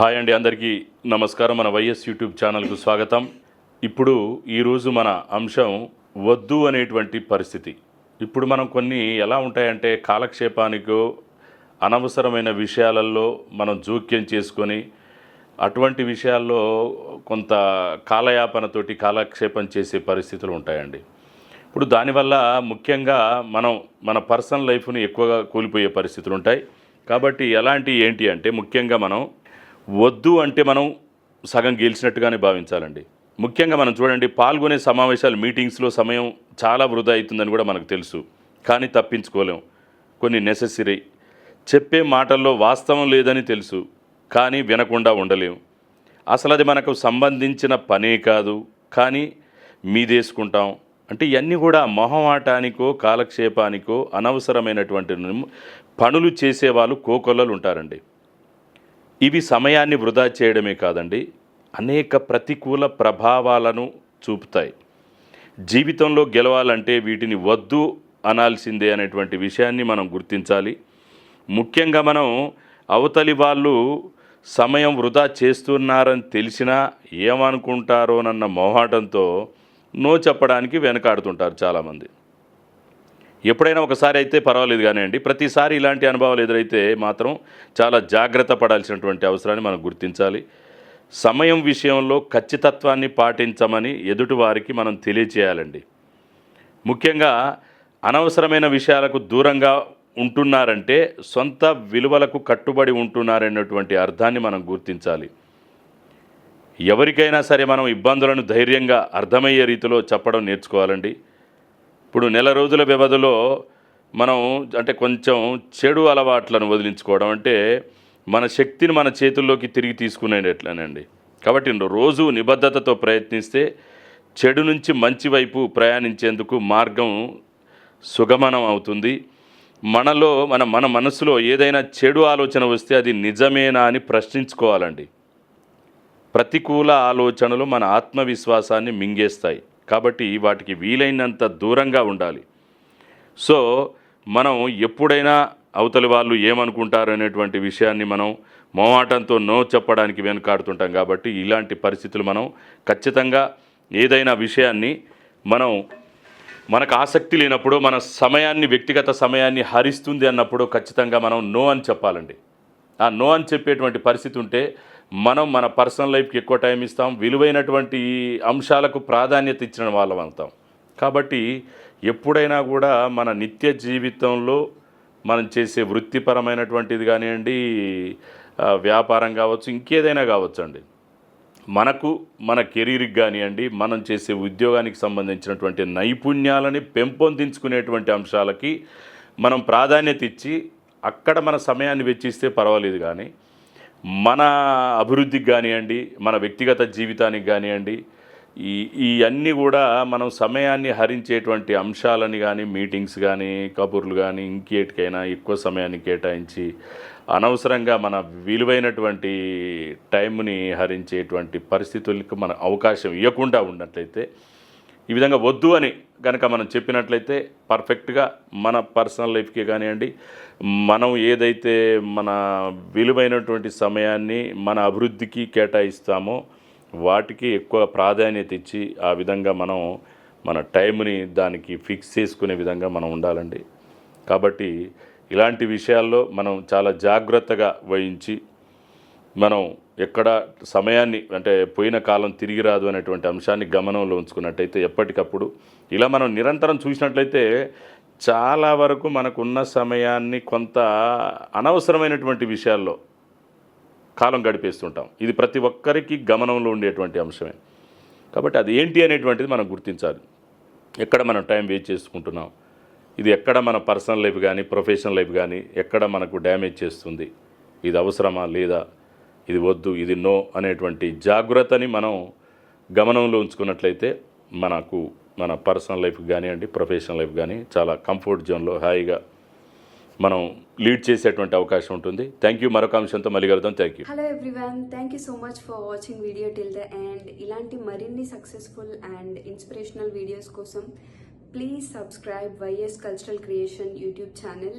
Hi అండి అందరికీ నమస్కారం. మన వైఎస్ యూట్యూబ్ ఛానల్కు స్వాగతం. ఇప్పుడు ఈరోజు మన అంశం వద్దు అనేటువంటి పరిస్థితి. ఇప్పుడు మనం కొన్ని ఎలా ఉంటాయంటే కాలక్షేపానికో అనవసరమైన విషయాలలో మనం జోక్యం చేసుకొని అటువంటి విషయాల్లో కొంత కాలయాపనతోటి కాలక్షేపం చేసే పరిస్థితులు ఉంటాయండి. ఇప్పుడు దానివల్ల ముఖ్యంగా మనం మన పర్సనల్ లైఫ్ని ఎక్కువగా కోల్పోయే పరిస్థితులు ఉంటాయి. కాబట్టి ఎలాంటి ఏంటి అంటే ముఖ్యంగా మనం వద్దు అంటే మనం సగం గెలిచినట్టుగానే భావించాలండి. ముఖ్యంగా మనం చూడండి పాల్గొనే సమావేశాలు మీటింగ్స్లో సమయం చాలా వృధా అవుతుందని కూడా మనకు తెలుసు. కానీ తప్పించుకోలేం. కొన్ని నెసెసరీ చెప్పే మాటల్లో వాస్తవం లేదని తెలుసు కానీ వినకుండా ఉండలేం. అసలు అది మనకు సంబంధించిన పనే కాదు కానీ మీదేసుకుంటాం. అంటే ఇవన్నీ కూడా మొహమాటానికో కాలక్షేపానికో అనవసరమైనటువంటి పనులు చేసేవాళ్ళు కోకొల్లలు ఉంటారండి. ఇవి సమయాన్ని వృధా చేయడమే కాదండి అనేక ప్రతికూల ప్రభావాలను చూపుతాయి. జీవితంలో గెలవాలంటే వీటిని వద్దు అనాల్సిందే అనేటువంటి విషయాన్ని మనం గుర్తించాలి. ముఖ్యంగా మనం అవతలి వాళ్ళు సమయం వృధా చేస్తున్నారని తెలిసినా ఏమనుకుంటారోనన్న మొహాటంతో నో చెప్పడానికి వెనకాడుతుంటారు చాలామంది. ఎప్పుడైనా ఒకసారి అయితే పర్వాలేదు కానివ్వండి ప్రతిసారి ఇలాంటి అనుభవాలు ఎదురైతే మాత్రం చాలా జాగ్రత్త పడాల్సినటువంటి అవసరాన్ని మనం గుర్తించాలి. సమయం విషయంలో ఖచ్చితత్వాన్ని పాటించమని ఎదుటివారికి మనం తెలియచేయాలండి. ముఖ్యంగా అనవసరమైన విషయాలకు దూరంగా ఉంటున్నారంటే సొంత విలువలకు కట్టుబడి ఉంటున్నారనేటువంటి అర్థాన్ని మనం గుర్తించాలి. ఎవరికైనా సరే మనం ఇబ్బందులను ధైర్యంగా అర్థమయ్యే రీతిలో చెప్పడం నేర్చుకోవాలండి. ఇప్పుడు నెల రోజుల వ్యవధిలో మనం అంటే కొంచెం చెడు అలవాట్లను వదిలించుకోవడం అంటే మన శక్తిని మన చేతుల్లోకి తిరిగి తీసుకునేటట్లేనండి. కాబట్టి రోజు నిబద్ధతతో ప్రయత్నిస్తే చెడు నుంచి మంచి వైపు ప్రయాణించేందుకు మార్గం సుగమనం అవుతుంది. మనలో మన మన మనసులో ఏదైనా చెడు ఆలోచన వస్తే అది నిజమేనా అని ప్రశ్నించుకోవాలండి. ప్రతికూల ఆలోచనలు మన ఆత్మవిశ్వాసాన్ని మింగేస్తాయి. కాబట్టి వాటికి వీలైనంత దూరంగా ఉండాలి. సో మనం ఎప్పుడైనా అవతలి వాళ్ళు ఏమనుకుంటారు అనేటువంటి విషయాన్ని మనం మొహమాటంతో నో చెప్పడానికి వెనుకాడుతుంటాం కాబట్టి ఇలాంటి పరిస్థితులు మనం ఖచ్చితంగా ఏదైనా విషయాన్ని మనం మనకు ఆసక్తి లేనప్పుడు మన సమయాన్ని వ్యక్తిగత సమయాన్ని హరిస్తుంది అన్నప్పుడు ఖచ్చితంగా మనం నో అని చెప్పాలండి. ఆ నో అని చెప్పేటువంటి పరిస్థితి ఉంటే మనం మన పర్సనల్ లైఫ్కి ఎక్కువ టైం ఇస్తాం విలువైనటువంటి అంశాలకు ప్రాధాన్యత ఇచ్చిన వాళ్ళం అవుతాం. కాబట్టి ఎప్పుడైనా కూడా మన నిత్య జీవితంలో మనం చేసే వృత్తిపరమైనటువంటిది కానివ్వండి వ్యాపారం కావచ్చు ఇంకేదైనా కావచ్చు అండి మనకు మన కెరీర్కి కానివ్వండి మనం చేసే ఉద్యోగానికి సంబంధించినటువంటి నైపుణ్యాలని పెంపొందించుకునేటువంటి అంశాలకి మనం ప్రాధాన్యత ఇచ్చి అక్కడ మన సమయాన్ని వెచ్చిస్తే పర్వాలేదు కానీ మన అభివృద్ధికి కానివ్వండి మన వ్యక్తిగత జీవితానికి కానివ్వండి ఈ ఈ అన్నీ కూడా మనం సమయాన్ని హరించేటువంటి అంశాలని కానీ మీటింగ్స్ కానీ కబుర్లు కానీ ఇంకేటికైనా ఎక్కువ సమయాన్ని కేటాయించి అనవసరంగా మన విలువైనటువంటి టైంని హరించేటువంటి పరిస్థితులకు మన అవకాశం ఇవ్వకుండా ఉన్నట్లయితే ఈ విధంగా వద్దు అని కనుక మనం చెప్పినట్లయితే పర్ఫెక్ట్గా మన పర్సనల్ లైఫ్కి కానివ్వండి మనం ఏదైతే మన విలువైనటువంటి సమయాన్ని మన అభివృద్ధికి కేటాయిస్తామో వాటికి ఎక్కువ ప్రాధాన్యత ఇచ్చి ఆ విధంగా మనం మన టైంని దానికి ఫిక్స్ చేసుకునే విధంగా మనం ఉండాలండి. కాబట్టి ఇలాంటి విషయాల్లో మనం చాలా జాగ్రత్తగా వహించి మనం ఎక్కడ సమయాన్ని అంటే పోయిన కాలం తిరిగి రాదు అనేటువంటి అంశాన్ని గమనంలో ఉంచుకున్నట్టయితే ఎప్పటికప్పుడు ఇలా మనం నిరంతరం చూసినట్లయితే చాలా వరకు మనకున్న సమయాన్ని కొంత అనవసరమైనటువంటి విషయాల్లో కాలం గడిపేస్తుంటాం. ఇది ప్రతి ఒక్కరికి గమనంలో ఉండేటువంటి అంశమే. కాబట్టి అది ఏంటి అనేటువంటిది మనం గుర్తించాలి. ఎక్కడ మనం టైం వేస్ట్ చేసుకుంటున్నాం? ఇది ఎక్కడ మన పర్సనల్ లైఫ్ కానీ ప్రొఫెషనల్ లైఫ్ కానీ ఎక్కడ మనకు డ్యామేజ్ చేస్తుంది? ఇది అవసరమా లేదా? ఇది వద్దు ఇది నో అనేటువంటి జాగ్రత్తని మనం గమనంలో ఉంచుకున్నట్లయితే మనకు మన పర్సనల్ లైఫ్ కానివ్వండి ప్రొఫెషనల్ లైఫ్ కానీ చాలా కంఫర్ట్ జోన్లో హాయిగా మనం లీడ్ చేసేటువంటి అవకాశం ఉంటుంది. థ్యాంక్ యూ మరొక అంశంతో మళ్ళీ కలుద్దాం. Thank you hello everyone thank you so much for watching video till the and ఇలాంటి మరిన్ని సక్సెస్ఫుల్ అండ్ ఇన్స్పిరేషనల్ వీడియోస్ కోసం please subscribe YS cultural creation YouTube channel